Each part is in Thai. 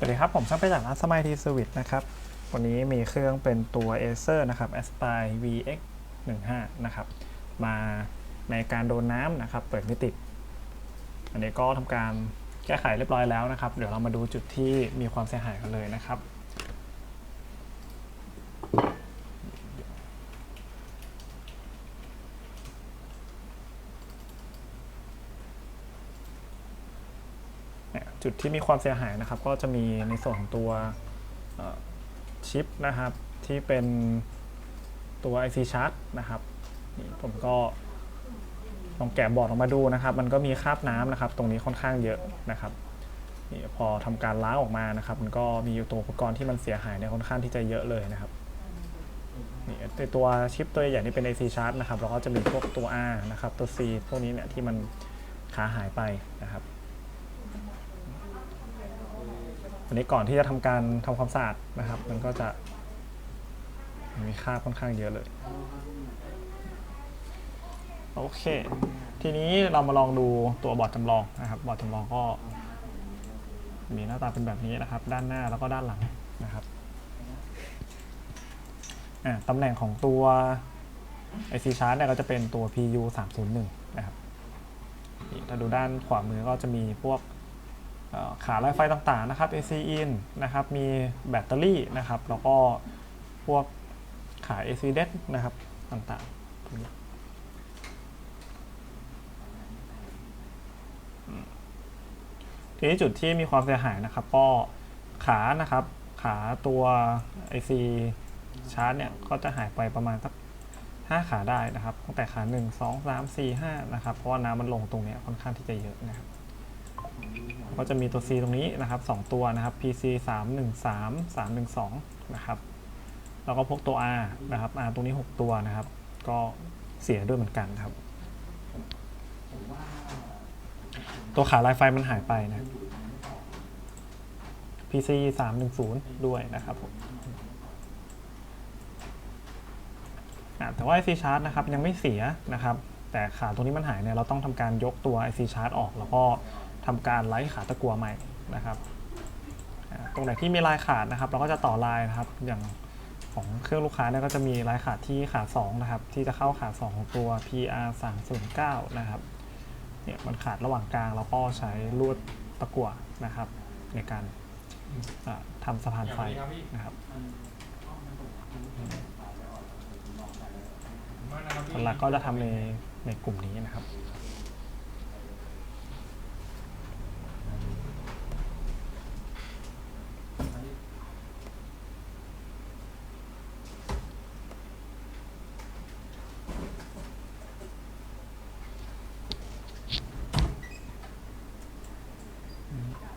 สวัสดีครับ ผมช่างไปจากร้านสมัยทีสวิตนะครับ วันนี้มีเครื่องเป็นตัว Acer นะครับ Aspire VX 15นะครับ มาในการโดนน้ำนะครับ เปิดไม่ติด อันนี้ก็ทำการแก้ไขเรียบร้อยแล้วนะครับ เดี๋ยวเรามาดูจุดที่มีความเสียหายกันเลยนะครับ จุดที่มีความเสียหายนะครับ ก็จะมีในส่วนของตัวชิปนะครับ ที่เป็นตัว IC chart นะครับนี่ผมก็ลองแกะบอร์ดออกมาดูนะครับ มันก็มีคราบน้ำนะครับ ตรงนี้ค่อนข้างเยอะนะครับนี่พอทำการล้างออกมานะครับ มันก็มีตัวอุปกรณ์ที่มันเสียหายเนี่ยค่อนข้างที่จะเยอะเลยนะครับนี่ในตัวชิปตัวใหญ่นี่เป็น IC chart นะครับแล้วก็จะมีพวกตัว R นะครับตัว C พวกนี้เนี่ยที่มันขาหายไปนะครับ อันนี้ก่อนที่จะทำการทำความสะอาดนะครับ มันก็จะมีค่าค่อนข้างเยอะเลย โอเค ทีนี้เรามาลองดูตัวบอร์ดจำลองนะครับ บอร์ดจำลองก็ มีหน้าตาเป็นแบบนี้นะครับ ด้านหน้าแล้วก็ด้านหลังนะครับตำแหน่งของตัว IC chart เนี่ยก็จะเป็นตัว PU 301นะครับ ถ้าดูด้านขวามือก็จะมีพวก ขาไลไฟต่างๆนะครับ AC in นะครับ มีแบตเตอรี่นะครับ แล้วก็พวกขา AC d e c นะครับต่างๆตรงนี้ทีนี้จุดที่มีความเสียหายนะครับ ก็ขานะครับ ขาตัว IC ชาร์จเนี่ย ก็จะหายไปประมาณสัก5ขาได้นะครับตั้งแต่ขา 1 2 3 4 5นะครับเพราะว่าน้ำมันลงตรงนี้ค่อนข้างที่จะเยอะนะครับ ก็จะมีตัว C ตรงนี้นะครับ 2 ตัวนะครับ PC 3 1 3 3 1 2 นะครับ แล้วก็พวกตัว R นะครับ R ตรงนี้ 6 ตัวนะครับ ก็เสียด้วยเหมือนกันครับ ตัวขาลายไฟมันหายไปนะ PC 3 1 0 ด้วยนะครับผมแต่ว่า IC chart นะครับยังไม่เสียนะครับ แต่ขาตรงนี้มันหายเนี่ยเราต้องทำการยกตัว IC chart ออกแล้วก็ ทำการไล่ขาตะกัวใหม่นะครับอ่าตรงไหนที่มีลายขาดนะครับ เราก็จะต่อลายนะครับอย่างของเครื่องลูกค้าเนี่ยก็จะมีลายขาดที่ขา2นะครับที่จะเข้าขา2ของตัว PR 3 0 9นะครับเนี่ยมันขาดระหว่างกลางแล้วก็ใช้ลวดตะกั่วนะครับ ในการอ่าทำสะพานไฟนะครับหลักๆก็จะทำในในกลุ่มนี้นะครับ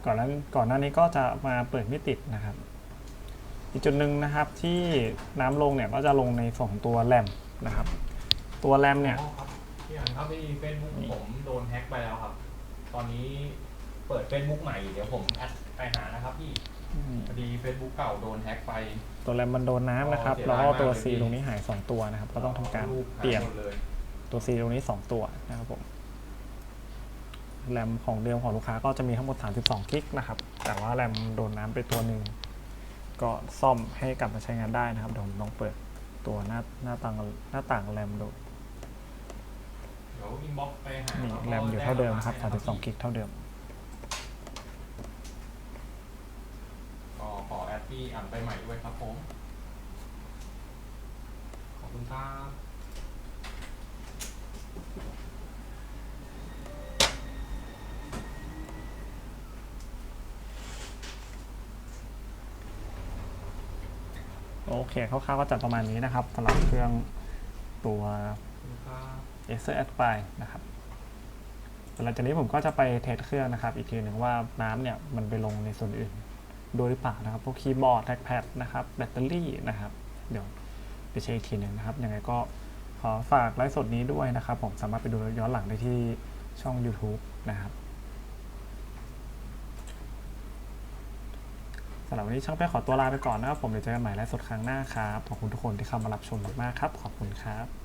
ก่อนนั้นก่อนหน้านี้ก็จะมาเปิดไม่ติดนะครับ อีกจุดหนึ่งนะครับที่น้ำลงเนี่ยก็จะลงในส่วนของตัวแรมนะครับ ตัวแรมเนี่ยอ๋อครับพี่อันครับที่เฟซบุ๊กผมโดนแฮ็กไปแล้วครับ ตอนนี้เปิดเฟซบุ๊กใหม่เดี๋ยวผมแอดไปหานะครับพี่พอดีเฟซบุ๊กเก่าโดนแฮ็กไป ตัวแรมมันโดนน้ำนะครับอ๋อเสียแล้วดายก็ตัวมากเลย C พี่ตรงนี้หาย 2 ตัวนะครับ ก็ต้องทำการรูปเปลี่ยนหาหมดเลยตัว C ตรงนี้ 2 ตัวนะครับผม แรมของเดิมของลูกค้าก็จะมีทั้งหมด 32 กิกนะครับ แต่ว่าแรมโดนน้ำไปตัวหนึ่ง ก็ซ่อมให้กลับมาใช้งานได้นะครับเดี๋ยวผมลองเปิดตัวหน้าหน้าต่างหน้าต่างแรมดูเดี๋ยวอินบ็อกไปหานี่แรมอยู่เท่าเดิมนะครับ 32 กิกเท่าเดิม ก็ขอแอดพี่อันไปใหม่ด้วยครับผม ขอบคุณครับ โอเคคร่าวๆก็จัดประมาณนี้นะครับสำหรับเครื่องตัวขอบคุณครับ Acer Aspire นะครับหลังจากนี้ผมก็จะไปเทสเครื่องนะครับ อีกทีหนึ่งว่าน้ำเนี่ยมันไปลงในส่วนอื่นโดยหรือเปล่านะครับพวกคีย์บอร์ดแท็กแพดนะครับแบตเตอรี่นะครับ เดี๋ยวไปเช็คอีกทีหนึ่งนะครับยังไงก็ขอฝากไลฟ์สดนี้ด้วยนะครับ ผมสามารถไปดูย้อนหลังได้ที่ช่อง YouTube นะครับ สำหรับวันนี้ช่างแป้ขอตัวลาไปก่อนนะครับผมเดี๋ยวเจอกันใหม่และสดครั้งหน้าครับขอบคุณทุกคนที่เข้ามารับชมมากๆครับ ขอบคุณครับ